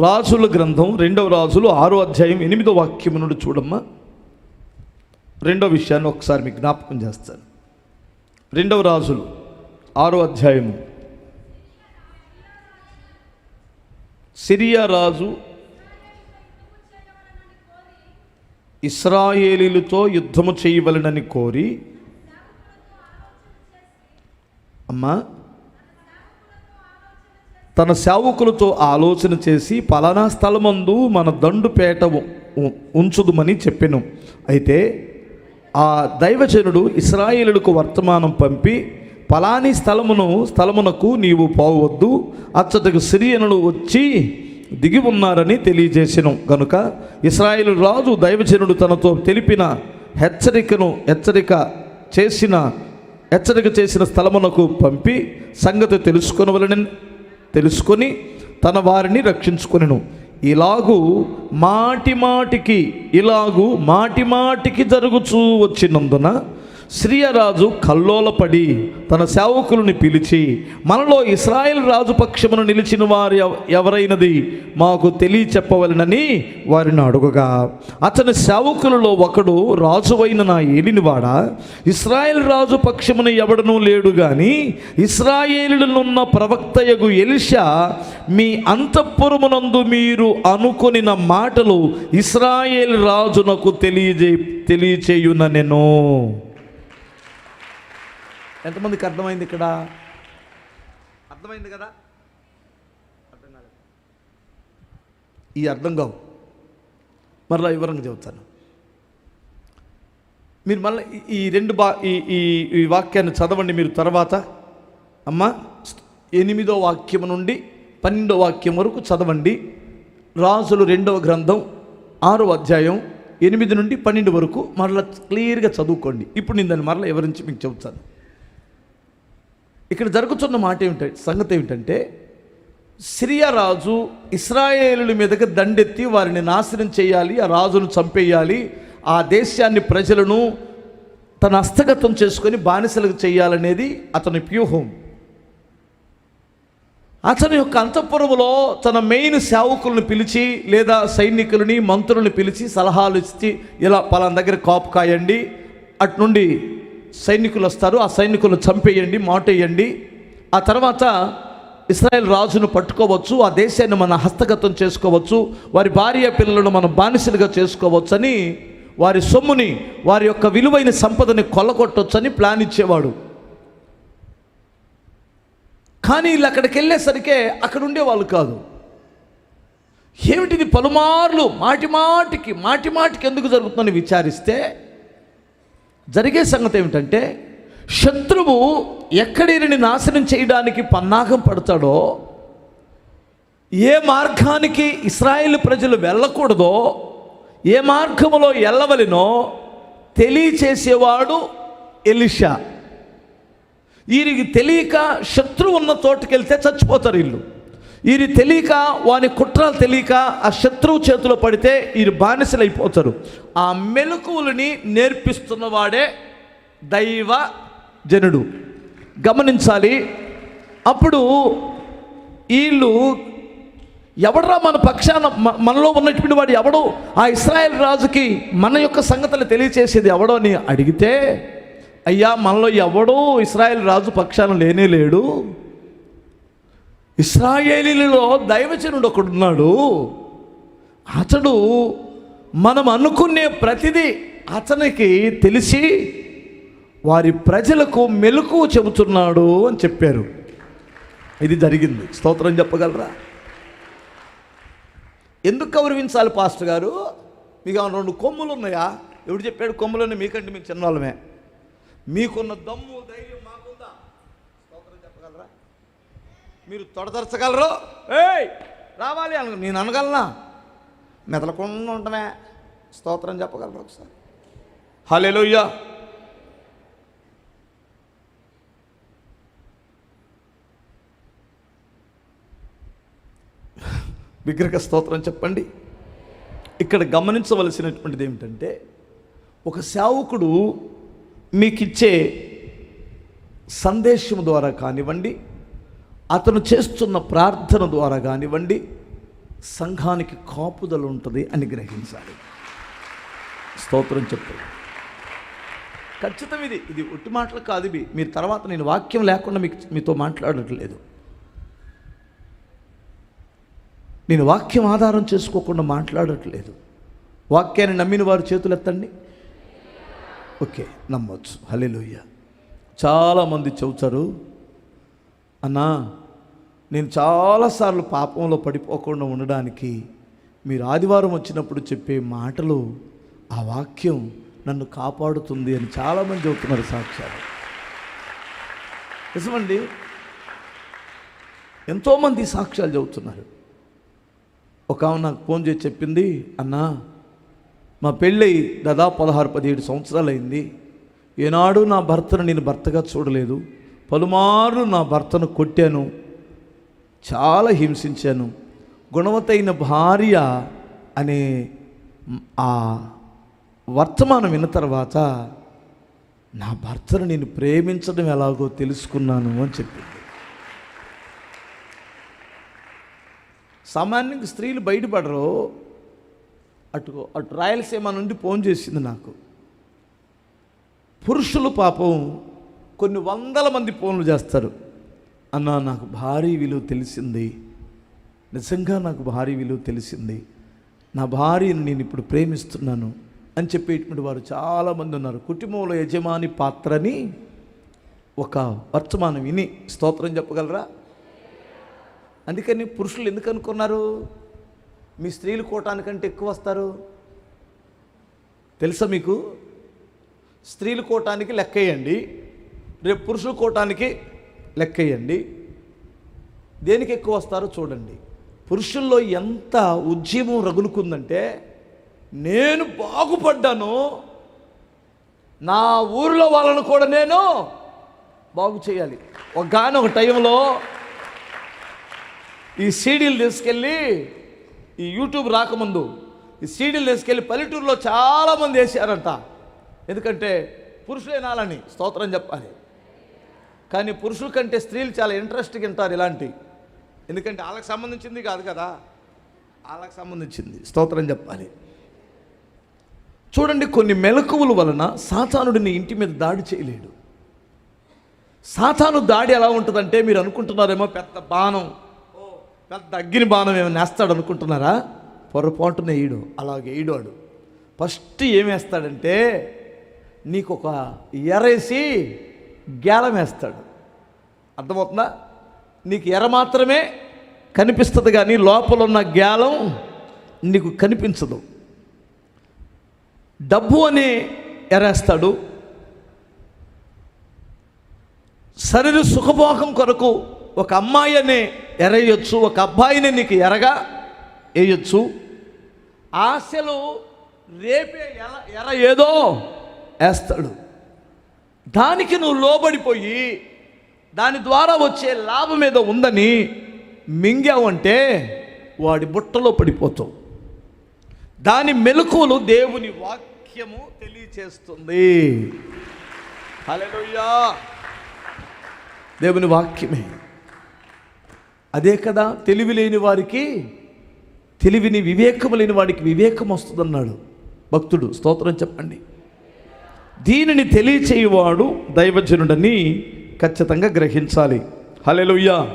రాజుల గ్రంథం రెండవ రాజులు ఆరో అధ్యాయం ఎనిమిదో వాక్యం నుండి చూడమ్మా. రెండో విషయాన్ని ఒకసారి మీకు జ్ఞాపకం చేస్తాను. రెండవ రాజులు ఆరో అధ్యాయము. సిరియా రాజు ఇస్రాయేలీలతో యుద్ధము చేయవలనని కోరి అమ్మా తన సేవకులతో ఆలోచన చేసి పలానా స్థలమందు మన దండుపేట ఉంచుదుమని చెప్పెను. అయితే ఆ దైవజనుడు ఇస్రాయేలులకు వర్తమానం పంపి పలాని స్థలమును స్థలమునకు నీవు పోవద్దు. అచ్చటకు సిరియనులు వచ్చి దిగి ఉన్నారని తెలియజేసెను. గనుక ఇస్రాయేలు రాజు దైవజనుడు తనతో తెలిపిన హెచ్చరికను హెచ్చరిక చేసిన హెచ్చరిక చేసిన స్థలమునకు పంపి సంగతి తెలుసుకొనవలని తెలుసుకొని తన వారిని రక్షించుకొనిను. ఇలాగు మాటి మాటికి ఇలాగు మాటి మాటికి జరుగుచూ వచ్చినందున సిరియరాజు కల్లోలపడి తన సేవకులను పిలిచి మనలో ఇస్రాయేల్ రాజు పక్షమును నిలిచిన వారు ఎవ- ఎవరైనది మాకు తెలియ చెప్పవలనని వారిని అడుగగా అతని సేవకులలో ఒకడు రాజువైన నా ఏలినివాడా? ఇస్రాయేల్ రాజు పక్షమున ఎవడనూ లేడు గాని ఇస్రాయేలునున్న ప్రవక్తయగు ఎలిషా మీ అంతఃపురమునందు మీరు అనుకొనిన మాటలు ఇస్రాయేల్ రాజునకు తెలియజే తెలియచేయున నేను ఎంతమందికి అర్థమైంది ఇక్కడ? అర్థమైంది కదా? అర్థం కాలేదు ఈ అర్థం కావు. మరలా వివరంగా చెబుతాను. మీరు మళ్ళీ ఈ- రెండు బా ఈ ఈ ఈ వాక్యాన్ని చదవండి మీరు తర్వాత. అమ్మ ఎనిమిదో వాక్యం నుండి పన్నెండో వాక్యం వరకు చదవండి. రాజులు రెండవ గ్రంథం ఆరో అధ్యాయం ఎనిమిది నుండి పన్నెండు వరకు మరలా క్లియర్గా చదువుకోండి. ఇప్పుడు నేను దాన్ని మరలా వివరించి మీకు చెబుతాను. ఇక్కడ జరుగుతున్న మాట ఏమిటంటే సంగతి ఏమిటంటే సిరియా రాజు ఇస్రాయేలుల మీదకి దండెత్తి వారిని నాశనం చేయాలి ఆ రాజును చంపేయాలి ఆ దేశాన్ని ప్రజలను తన హస్తగతం చేసుకొని బానిసలకు చేయాలనేది అతని వ్యూహం. అతని యొక్క అంతఃపురములో తన మెయిన్ సేవకులను పిలిచి లేదా సైనికులని మంత్రులను పిలిచి సలహాలు ఇచ్చి ఇలా పలాన దగ్గర కాపు కాయండి అటు నుండి సైనికులు వస్తారు ఆ సైనికులను చంపేయండి మాటేయండి. ఆ తర్వాత ఇస్రాయెల్ రాజును పట్టుకోవచ్చు ఆ దేశాన్ని మన హస్తగతం చేసుకోవచ్చు వారి భార్య పిల్లలను మనం బానిసలుగా చేసుకోవచ్చని వారి సొమ్ముని వారి యొక్క విలువైన సంపదని కొల్లగొట్టొచ్చని ప్లాన్ ఇచ్చేవాడు. కానీ వీళ్ళు అక్కడికి వెళ్ళేసరికే అక్కడ ఉండేవాళ్ళు కాదు. ఏమిటిది పలుమార్లు మాటి మాటికి మాటి మాటికి ఎందుకు జరుగుతుందని విచారిస్తే జరిగే సంగతి ఏమిటంటే శత్రువు ఎక్కడిని నాశనం చేయడానికి పన్నాగం పడతాడో ఏ మార్గానికి ఇస్రాయేల్ ప్రజలు వెళ్ళకూడదో ఏ మార్గములో వెళ్ళవలెనో తెలియచేసేవాడు ఎలిషా. వీరికి తెలియక శత్రువు ఉన్న తోటకెళ్తే చచ్చిపోతారు వీళ్ళు. వీరి తెలియక వాని కుట్రలు తెలియక ఆ శత్రువు చేతిలో పడితే వీరు బానిసలైపోతారు. ఆ మెలకువలని నేర్పిస్తున్నవాడే దైవ జనుడు. గమనించాలి. అప్పుడు వీళ్ళు ఎవడరా మన పక్షాన మనలో ఉన్నటువంటి వాడు ఎవడు? ఆ ఇస్రాయేల్ రాజుకి మన యొక్క సంగతులు తెలియచేసేది ఎవడో అని అడిగితే అయ్యా మనలో ఎవడో ఇస్రాయేల్ రాజు పక్షాన లేనే లేడు. ఇస్రాయేలీలలో దైవజనుడు ఒకడున్నాడు అతడు మనం అనుకునే ప్రతిదీ అతనికి తెలిసి వారి ప్రజలకు మెలకు చెబుతున్నాడు అని చెప్పారు. ఇది జరిగింది. స్తోత్రం చెప్పగలరా? ఎందుకు గౌరవించాలి పాస్టర్ గారు? మీకు ఏమైనా రెండు కొమ్ములు ఉన్నాయా? ఎవడు చెప్పాడు కొమ్ములని మీకంటే మీకు చిన్నవాళ్ళమే. మీకున్న దమ్ము ధైర్యం మాకుందా స్తోత్రం చెప్పగలరా మీరు తొడతరచగలరు? ఏయ్! రావాలి అను నేను అనగలనా? మెదలకుండా ఉండమే స్తోత్రం చెప్పగలరు ఒకసారి. హల్లెలూయా! విగ్రహ స్తోత్రం చెప్పండి. ఇక్కడ గమనించవలసినటువంటిది ఏమిటంటే ఒక సేవకుడు మీకు ఇచ్చే సందేశం ద్వారా కానివ్వండి అతను చేస్తున్న ప్రార్థన ద్వారా కానివ్వండి సంఘానికి కాపుదల ఉంటుంది అని గ్రహించాలి. స్తోత్రం చెప్తారు ఖచ్చితం ఇది. ఇది ఒట్టి మాటలు కాదు ఇవి. మీరు తర్వాత నేను వాక్యం లేకుండా మీకు మీతో మాట్లాడట్లేదు. నేను వాక్యం ఆధారం చేసుకోకుండా మాట్లాడట్లేదు. వాక్యాన్ని నమ్మిన వారు చేతులు ఎత్తండి ఓకే నమ్మొచ్చు. హల్లెలూయా. చాలామంది చెబుతారు అన్నా నేను చాలాసార్లు పాపంలో పడిపోకుండా ఉండడానికి మీరు ఆదివారం వచ్చినప్పుడు చెప్పే మాటలు ఆ వాక్యం నన్ను కాపాడుతుంది అని చాలామంది చెబుతున్నారు సాక్ష్యాలు. నిజమండి? ఎంతోమంది సాక్ష్యాలు చెబుతున్నారు. ఒక ఆమె నాకు ఫోన్ చేసి చెప్పింది అన్నా మా పెళ్ళై దాదాపు పదహారు పదిహేడు సంవత్సరాలు అయింది ఏనాడు నా భర్తను నేను భర్తగా చూడలేదు. పలుమార్లు నా భర్తను కొట్టాను చాలా హింసించాను. గుణవతైన భార్య అనే ఆ వర్తమానం విన్న తర్వాత నా భర్తను నేను ప్రేమించడం ఎలాగో తెలుసుకున్నాను అని చెప్పింది. సామాన్యంగా స్త్రీలు బయటపడరు. అటు అటు రాయలసీమ నుండి ఫోన్ చేసింది నాకు. పురుషులు పాపం కొన్ని వందల మంది ఫోన్లు చేస్తారు. అన్న నాకు భారీ విలువ తెలిసింది. నిజంగా నాకు భారీ విలువ తెలిసింది. నా భార్యను నేను ఇప్పుడు ప్రేమిస్తున్నాను అని చెప్పేటువంటి వారు చాలామంది ఉన్నారు. కుటుంబంలో యజమాని పాత్రని ఒక వర్తమానం విని స్తోత్రం చెప్పగలరా? అందుకని పురుషులు ఎందుకు అనుకున్నారు? మీ స్త్రీలు కోటానికంటే ఎక్కువ వస్తారు. తెలుసా మీకు? స్త్రీలు కోటానికి లెక్కేయండి. రేపు పురుషుల కోటానికి లెక్కేయండి దేనికి ఎక్కువ వస్తారో చూడండి. పురుషుల్లో ఎంత ఉద్యమం రగులుకుందంటే నేను బాగుపడ్డాను నా ఊరిలో వాళ్ళను కూడా నేను బాగు చేయాలి. ఒక గాని ఒక టైంలో ఈ సీడీలు తీసుకెళ్ళి ఈ యూట్యూబ్ రాకముందు ఈ సీడీలు తీసుకెళ్ళి పల్లెటూరులో చాలామంది వేసారంట. ఎందుకంటే పురుషులే నాలని స్తోత్రం చెప్పాలి. కానీ పురుషుల కంటే స్త్రీలు చాలా ఇంట్రెస్ట్గా వింటారు ఇలాంటి. ఎందుకంటే వాళ్ళకి సంబంధించింది కాదు కదా. వాళ్ళకి సంబంధించింది. స్తోత్రం చెప్పాలి. చూడండి కొన్ని మెలకువల వలన సాతానుడిని ఇంటి మీద దాడి చేయలేడు. సాతాను దాడి ఎలా ఉంటుందంటే మీరు అనుకుంటున్నారేమో పెద్ద బాణం. పెద్ద అగ్ని బాణం ఏమైనా వేస్తాడు అనుకుంటున్నారా? పొరపాటున వేయడు అలాగే వేయడాడు ఫస్ట్ ఏమేస్తాడంటే నీకు ఒక ఎరేసి గేలం అర్థమవుతుందా? నీకు ఎర మాత్రమే కనిపిస్తుంది కానీ లోపల ఉన్న గ్యాలం నీకు కనిపించదు. డబ్బు అని ఎరేస్తాడు. శరీర సుఖభోగం కొరకు ఒక అమ్మాయి అనే ఎరేయొచ్చు ఒక అబ్బాయిని నీకు ఎరగా వేయొచ్చు ఆశలు రేపే ఎర ఎర ఏదో వేస్తాడు. దానికి నువ్వు లోబడిపోయి దాని ద్వారా వచ్చే లాభం ఏదో ఉందని మింగావంటే వాడి బుట్టలో పడిపోతావు. దాని మెలకువలు దేవుని వాక్యము తెలియచేస్తుంది. హల్లెలూయా. దేవుని వాక్యమే. అదే కదా తెలివి లేని వారికి తెలివిని వివేకము లేని వాడికి వివేకం వస్తుందన్నాడు భక్తుడు. స్తోత్రం చెప్పండి. దీనిని తెలియచేయువాడు దైవజనుడని ఖచ్చితంగా గ్రహించాలి. హలెలుయ్యా